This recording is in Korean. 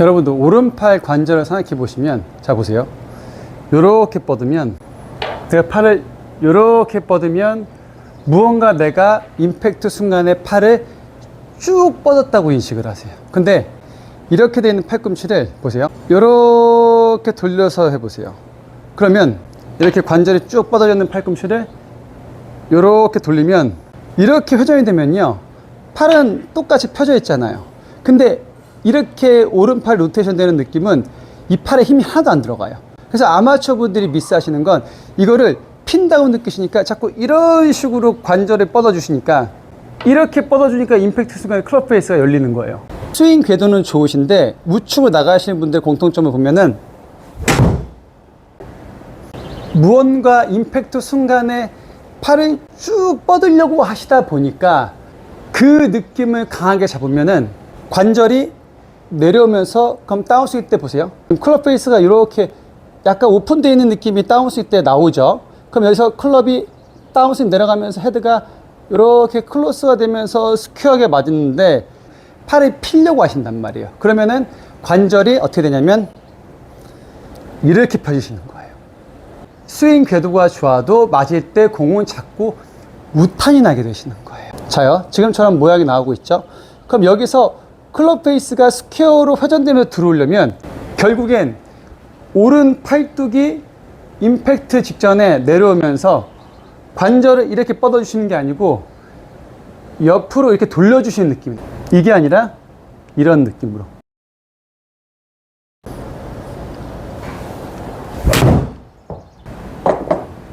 여러분도 오른팔 관절을 생각해 보시면 자 보세요. 요렇게 뻗으면 제가 팔을 요렇게 뻗으면 무언가 내가 임팩트 순간에 팔을 쭉 뻗었다고 인식을 하세요. 근데 이렇게 되어 있는 팔꿈치를 보세요. 요렇게 돌려서 해 보세요. 그러면 이렇게 관절이 쭉 뻗어져 있는 팔꿈치를 요렇게 돌리면 이렇게 회전이 되면요. 팔은 똑같이 펴져 있잖아요. 근데 이렇게 오른팔 로테이션 되는 느낌은 이 팔에 힘이 하나도 안 들어가요. 그래서 아마추어 분들이 미스하시는 건 이거를 핀다고 느끼시니까 자꾸 이런 식으로 관절을 뻗어주시니까 이렇게 뻗어주니까 임팩트 순간에 클럽 페이스가 열리는 거예요. 스윙 궤도는 좋으신데 우측으로 나가시는 분들 공통점을 보면은 무언가 임팩트 순간에 팔을 쭉 뻗으려고 하시다 보니까 그 느낌을 강하게 잡으면은 관절이 내려오면서 그럼 다운스윙 때 보세요. 클럽 페이스가 이렇게 약간 오픈되어 있는 느낌이 다운스윙 때 나오죠. 그럼 여기서 클럽이 다운스윙 내려가면서 헤드가 이렇게 클로스가 되면서 스퀘어하게 맞는데 팔을 피려고 하신단 말이에요. 그러면은 관절이 어떻게 되냐면 이렇게 펴지시는 거예요. 스윙 궤도가 좋아도 맞을 때 공은 자꾸 우탄이 나게 되시는 거예요. 자요. 지금처럼 모양이 나오고 있죠. 그럼 여기서 클럽 페이스가 스퀘어로 회전되면서 들어오려면 결국엔 오른 팔뚝이 임팩트 직전에 내려오면서 관절을 이렇게 뻗어주시는 게 아니고 옆으로 이렇게 돌려주시는 느낌이에요. 이게 아니라 이런 느낌으로.